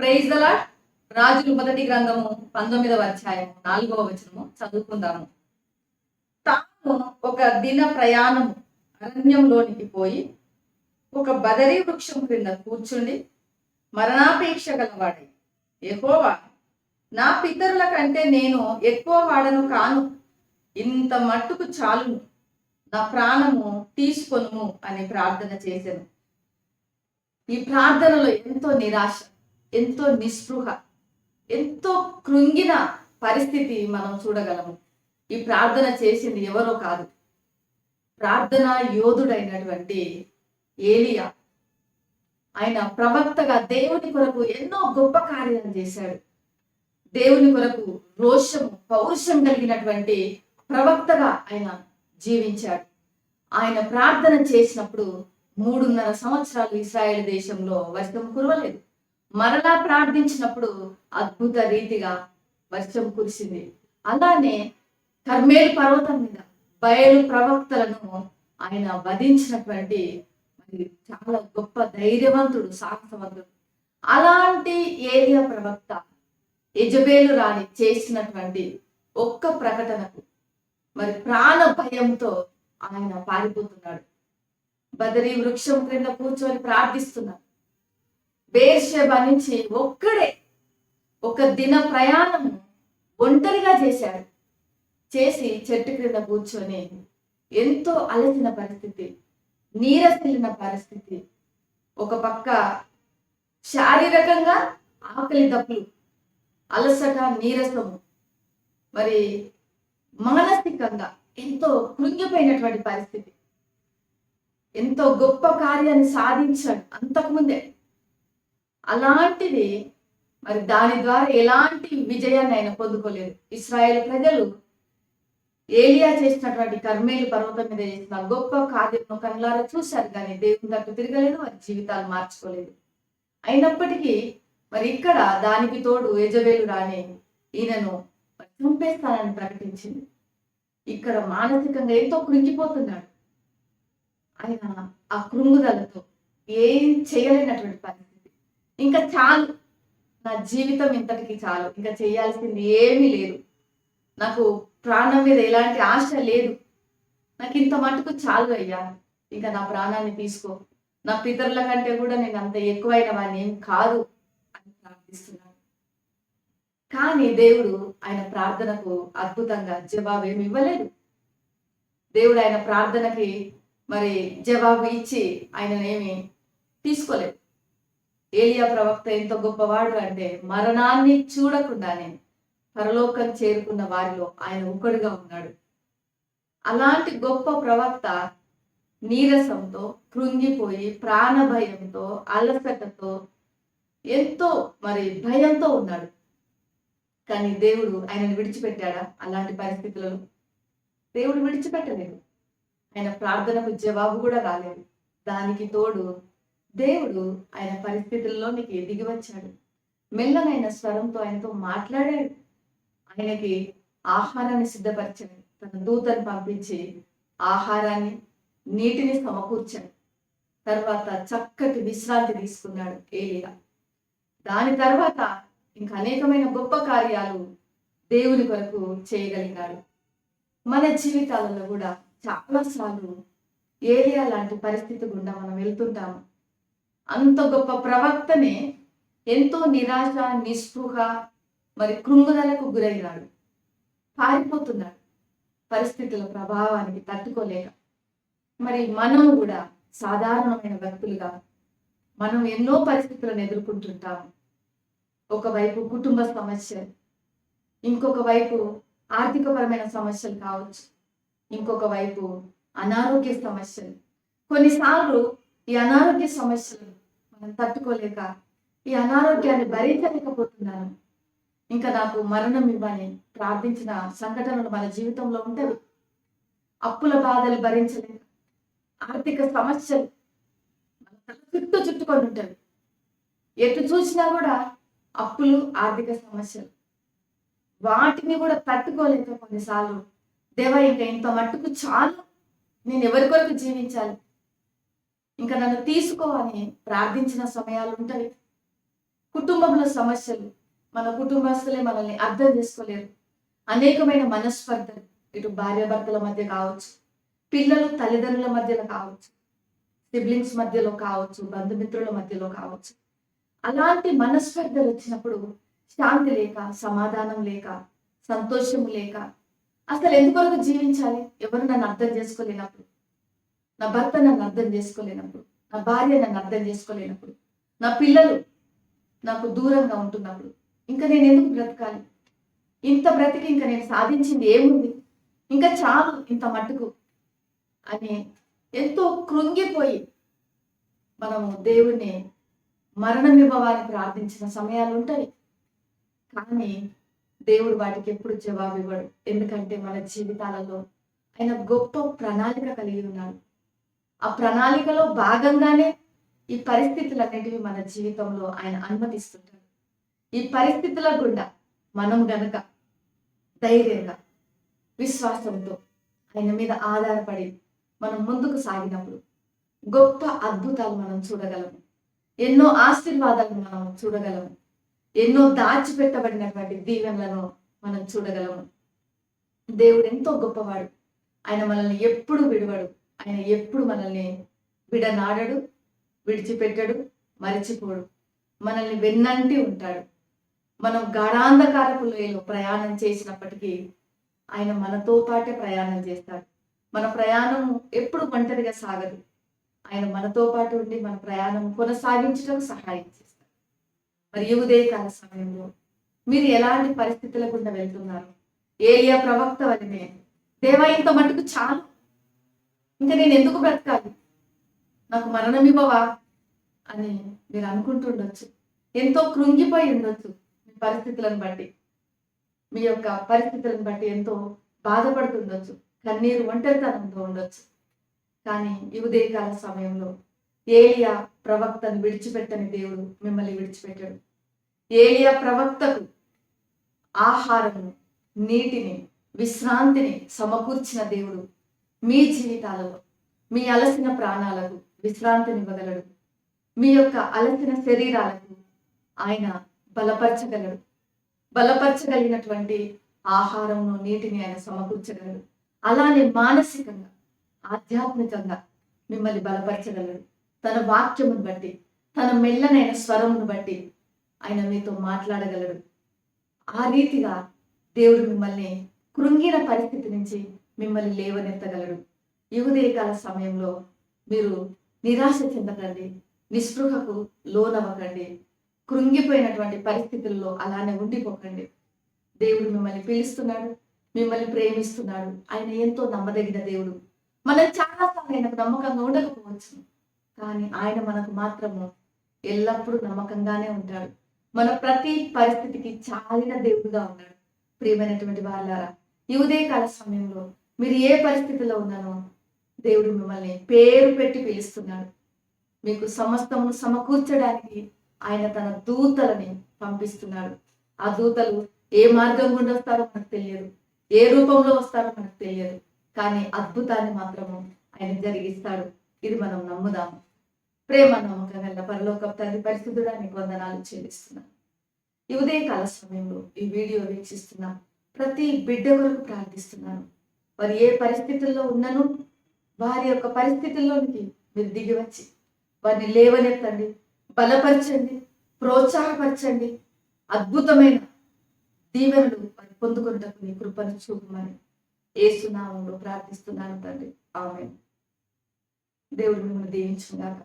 Praise దలా రాజులు మొదటి గ్రంథము పంతొమ్మిదవ అధ్యాయము నాలుగవ వచనము చదువుకుందాము. తాను ఒక దిన ప్రయాణము అరణ్యంలోనికి పోయి ఒక బదరీ వృక్షం క్రింద కూర్చుండి మరణాపేక్ష గలవాడై. ఎహోవా నా పితరుల కంటే నేను ఎక్కువ వాడను కాను. ఇంత మట్టుకు చాలును. నా ప్రాణము తీసుకొనుము అని ప్రార్థన చేశాను ఈ ప్రార్థనలో ఎంతో నిరాశ. ఎంతో నిస్పృహ ఎంతో కృంగిన పరిస్థితి మనం చూడగలము. ఈ ప్రార్థన చేసింది ఎవరో కాదు. ప్రార్థన యోధుడైనటువంటి ఏలియా. ఆయన ప్రవక్తగా దేవుని కొరకు ఎన్నో గొప్ప కార్యాలు చేశాడు. దేవుని కొరకు రోషము పౌరుషం కలిగినటువంటి ప్రవక్తగా ఆయన జీవించాడు. ఆయన ప్రార్థన చేసినప్పుడు మూడున్నర సంవత్సరాలు ఇస్రాయేల్ దేశంలో వర్షం కురవలేదు. మరలా ప్రార్థించినప్పుడు అద్భుత రీతిగా వర్షం కురిసింది. అలానే కర్మేలు పర్వతం మీద బయలు ప్రవక్తలను ఆయన వధించినటువంటి మరి చాలా గొప్ప ధైర్యవంతుడు సాహసవంతుడు. అలాంటి ఏరియా ప్రవక్త యజబేలు రాణి చేసినటువంటి ఒక్క ప్రకటనకు మరి ప్రాణ భయంతో ఆయన పారిపోతున్నాడు. బదరీ వృక్షం క్రింద కూర్చొని ప్రార్థిస్తున్నాడు. బేర్షెబ నుంచి ఒక్కడే ఒక దిన ప్రయాణం ఒంటరిగా చేశాడు. చేసి చెట్టు క్రింద కూర్చొని ఎంతో అలసిన పరిస్థితి నీరసిల్లిన పరిస్థితి. ఒక పక్క శారీరకంగా ఆకలి దప్పులు అలసట నీరసము మరి మానసికంగా ఎంతో కృంగిపోయినటువంటి పరిస్థితి. ఎంతో గొప్ప కార్యాన్ని సాధించాడు అంతకుముందే. అలాంటిది మరి దాని ద్వారా ఎలాంటి విజయాన్ని ఆయన పొందుకోలేదు. ఇస్రాయేల్ ప్రజలు ఏలియా చేసినటువంటి కర్మేలు పర్వతం మీద చేసిన గొప్ప కార్యము కనులారా చూశారు కానీ దేవుని తట్టు తిరగలేదు వారి జీవితాలు మార్చుకోలేదు. అయినప్పటికీ మరి ఇక్కడ దానికి తోడు యజవేలు రాని ఈయనను చంపేస్తానని ప్రకటించింది. ఇక్కడ మానసికంగా ఎంతో కృంగిపోతున్నాడు. ఆయన ఆ కృంగుదలతో ఏం చేయలేనటువంటి పరిస్థితి. ఇంకా చాలు. నా జీవితం ఇంతటికి చాలు. ఇంకా చేయాల్సింది ఏమీ లేదు. నాకు ప్రాణం మీద ఎలాంటి ఆశ లేదు. నాకు ఇంత మటుకు చాలు అయ్యా. ఇంకా నా ప్రాణాన్ని తీసుకో. నా పితరుల కంటే కూడా నేను అంత ఎక్కువైన వాడిని ఏం కాదు అని ప్రార్థిస్తున్నాను. కానీ దేవుడు ఆయన ప్రార్థనకు అద్భుతంగా జవాబు ఏమి ఇవ్వలేదు. దేవుడు ఆయన ప్రార్థనకి మరి జవాబు ఇచ్చి ఆయననేమి తీసుకోలేదు. ఏలియా ప్రవక్త ఎంత గొప్పవాడు అంటే మరణాన్ని చూడకుండానే పరలోకం చేరుకున్న వారిలో ఆయన ఒకడుగా ఉన్నాడు. అలాంటి గొప్ప ప్రవక్త నీరసంతో కృంగిపోయి ప్రాణభయంతో అలసటతో ఎంతో మరి భయంతో ఉన్నాడు. కానీ దేవుడు ఆయనను విడిచిపెట్టాడా అలాంటి పరిస్థితులలో దేవుడు విడిచిపెట్టలేదు. ఆయన ప్రార్థనకు జవాబు కూడా రాలేదు. దానికి తోడు దేవుడు ఆయన పరిస్థితుల్లోనికి దిగి వచ్చాడు. మెల్లనైన స్వరంతో ఆయనతో మాట్లాడాడు. ఆయనకి ఆహారాన్ని సిద్ధపరిచాడు. తన దూతను పంపించి ఆహారాన్ని నీటిని సమకూర్చాడు. తర్వాత చక్కటి విశ్రాంతి తీసుకున్నాడు ఏలియా. దాని తర్వాత ఇంకా అనేకమైన గొప్ప కార్యాలు దేవుని కొరకు చేయగలిగాడు. మన జీవితాలలో కూడా చాలాసార్లు ఏలియా లాంటి పరిస్థితి గుండా మనం వెళ్తుంటాము. అంత గొప్ప ప్రవక్తనే ఎంతో నిరాశ నిస్పృహ మరి కృంగుదలకు గురైనాడు. పారిపోతున్నాడు. పరిస్థితుల ప్రభావానికి తట్టుకోలేక. మరి మనం కూడా సాధారణమైన వ్యక్తులుగా మనం ఎన్నో పరిస్థితులను ఎదుర్కొంటుంటాము ఒకవైపు కుటుంబ సమస్యలు ఇంకొక వైపు ఆర్థికపరమైన సమస్యలు కావచ్చు ఇంకొక వైపు అనారోగ్య సమస్యలు. కొన్నిసార్లు ఈ అనారోగ్య సమస్యలు తట్టుకోలేక ఈ అనారోగ్యాన్ని భరించలేకపోతున్నాను. ఇంకా నాకు మరణం ఇవ్వని ప్రార్థించిన సంఘటనలు మన జీవితంలో ఉంటాయి అప్పుల బాధలు భరించలేక ఆర్థిక సమస్యలు చుట్టూ చుట్టుకొని ఉంటాయి. ఎటు చూసినా కూడా అప్పులు ఆర్థిక సమస్యలు. వాటిని కూడా తట్టుకోలేక కొన్నిసార్లు దేవ ఇంకా ఇంత మట్టుకు చాలు. నేను ఎవరి కొరకు జీవించాలి? ఇంకా నన్ను తీసుకో అని ప్రార్థించిన సమయాలు ఉంటాయి. కుటుంబంలో సమస్యలు మన కుటుంబస్తులే మనల్ని అర్థం చేసుకోలేరు. అనేకమైన మనస్పర్ధలు ఇటు భార్యాభర్తల మధ్య కావచ్చు పిల్లలు తల్లిదండ్రుల మధ్యలో కావచ్చు సిబ్లింగ్స్ మధ్యలో కావచ్చు బంధుమిత్రుల మధ్యలో కావచ్చు. అలాంటి మనస్పర్ధలు వచ్చినప్పుడు శాంతి లేక సమాధానం లేక సంతోషం లేక అసలు ఎందుకొరకు జీవించాలి? ఎవరు నన్ను అర్థం చేసుకోలేనప్పుడు? నా భర్త నన్ను అర్థం చేసుకోలేనప్పుడు నా భార్య నన్ను అర్థం చేసుకోలేనప్పుడు నా పిల్లలు నాకు దూరంగా ఉంటున్నప్పుడు ఇంకా నేను ఎందుకు బ్రతకాలి? ఇంత బ్రతికి ఇంకా నేను సాధించింది ఏముంది? ఇంకా చాలు ఇంత మట్టుకు అని ఎంతో కృంగిపోయి మనము దేవుణ్ణి మరణమివ్వవాలని ప్రార్థించిన సమయాలు ఉంటాయి. కానీ దేవుడు వాటికి ఎప్పుడు జవాబు ఇవ్వడు. ఎందుకంటే మన జీవితాలలో ఆయన గొప్ప ప్రణాళిక కలిగి ఉన్నాడు. ఆ ప్రణాళికలో భాగంగానే ఈ పరిస్థితులన్నిటివి మన జీవితంలో ఆయన అనుమతిస్తుంటాడు. ఈ పరిస్థితుల గుండా మనం గనక ధైర్యంగా విశ్వాసంతో ఆయన మీద ఆధారపడి మనం ముందుకు సాగినప్పుడు గొప్ప అద్భుతాలు మనం చూడగలము. ఎన్నో ఆశీర్వాదాలు మనం చూడగలము. ఎన్నో దాచిపెట్టబడినటువంటి దీవెనలను మనం చూడగలము. దేవుడు ఎంతో గొప్పవాడు. ఆయన మనల్ని ఎప్పుడు విడవడు. ఆయన ఎప్పుడు మనల్ని విడనాడడు విడిచిపెట్టడు మరిచిపోడు. మనల్ని వెన్నంటి ఉంటాడు. మనం గాఢాంధకారపు లోయలో ప్రయాణం చేసినప్పటికీ ఆయన మనతో పాటే ప్రయాణం చేస్తాడు. మన ప్రయాణం ఎప్పుడు ఒంటరిగా సాగదు. ఆయన మనతో పాటు ఉండి మన ప్రయాణం కొనసాగించడం సహాయం చేస్తాడు. మరి ఈ ఉదయకాల సమయంలో మీరు ఎలాంటి పరిస్థితుల గుండా వెళ్తున్నారు? ఏలియా ప్రవక్త వలనే. దేవ ఇంత మటుకు చాలు. ఇంకా నేను ఎందుకు బ్రతకాలి? నాకు మరణం ఇవ్వవా అని మీరు అనుకుంటుండొచ్చు. ఎంతో కృంగిపోయి ఉండొచ్చు మీ పరిస్థితులను బట్టి. మీ యొక్క పరిస్థితులను బట్టి ఎంతో బాధపడుతుండొచ్చు. కన్నీరు ఒంటరితనంతో ఉండొచ్చు. కానీ ఈ ఉదయకాల సమయంలో ఏలియా ప్రవక్తను విడిచిపెట్టని దేవుడు మిమ్మల్ని విడిచిపెట్టాడు. ఏలియా ప్రవక్తకు ఆహారము నీటిని విశ్రాంతిని సమకూర్చిన దేవుడు మీ జీవితాలలో మీ అలసిన ప్రాణాలకు విశ్రాంతినివ్వగలడు. మీ యొక్క అలసిన శరీరాలకు ఆయన బలపరచగలడు. బలపరచగలిగినటువంటి ఆహారంను నీటిని ఆయన సమకూర్చగలడు. అలానే మానసికంగా ఆధ్యాత్మికంగా మిమ్మల్ని బలపరచగలడు. తన వాక్యమును బట్టి తన మెల్లనైన స్వరమును బట్టి ఆయన మీతో మాట్లాడగలడు. ఆ రీతిగా దేవుడు మిమ్మల్ని కృంగిన పరిస్థితి నుంచి మిమ్మల్ని లేవనెత్తగలడు. ఈ సమయంలో మీరు నిరాశ చెందకండి నిస్పృహకు లోనవ్వకండి కృంగిపోయినటువంటి పరిస్థితుల్లో అలానే ఉండిపోకండి. దేవుడు మిమ్మల్ని పిలుస్తున్నాడు మిమ్మల్ని ప్రేమిస్తున్నాడు. ఆయన ఎంతో నమ్మదగిన దేవుడు. మనం చాలాసార్లు ఆయనకు నమ్మకంగా ఉండకపోవచ్చు కానీ ఆయన మనకు మాత్రము ఎల్లప్పుడూ నమ్మకంగానే ఉంటాడు. మన ప్రతి పరిస్థితికి చాలిన దేవుడుగా ఉన్నాడు. ప్రియమైనటువంటి వాళ్ళారా ఈ ఉదయకాల సమయంలో మీరు ఏ పరిస్థితిలో ఉన్నానో దేవుడు మిమ్మల్ని పేరు పెట్టి పిలుస్తున్నాడు. మీకు సమస్తము సమకూర్చడానికి ఆయన తన దూతలని పంపిస్తున్నాడు. ఆ దూతలు ఏ మార్గం గుండా వస్తారో మనకు తెలియదు. ఏ రూపంలో వస్తారో మనకు తెలియదు. కానీ అద్భుతాన్ని మాత్రము ఆయన జరిగిస్తాడు. ఇది మనం నమ్ముదాము. ప్రేమ నమ్మకం గల పరలోక తండ్రి పరిశుద్ధుడా నీకు వందనాలు చెల్లిస్తున్నాను ఈ ఉదయకాల సమయంలో ఈ వీడియో వీక్షిస్తున్న. ప్రతి బిడ్డ కొరకు ప్రార్థిస్తున్నాను. వారు ఏ పరిస్థితుల్లో ఉన్నను? వారి యొక్క పరిస్థితుల్లోనికి మీరు దిగి వచ్చి వారిని లేవనెత్తండి బలపరచండి ప్రోత్సాహపరచండి. అద్భుతమైన దీవెనలు వారి పొందుకుంటకు మీ కృపను చూపమని ఏసునామంలో ప్రార్థిస్తున్నాను తండ్రి. ఆమె దేవుడు మిమ్మల్ని దీవించుగాక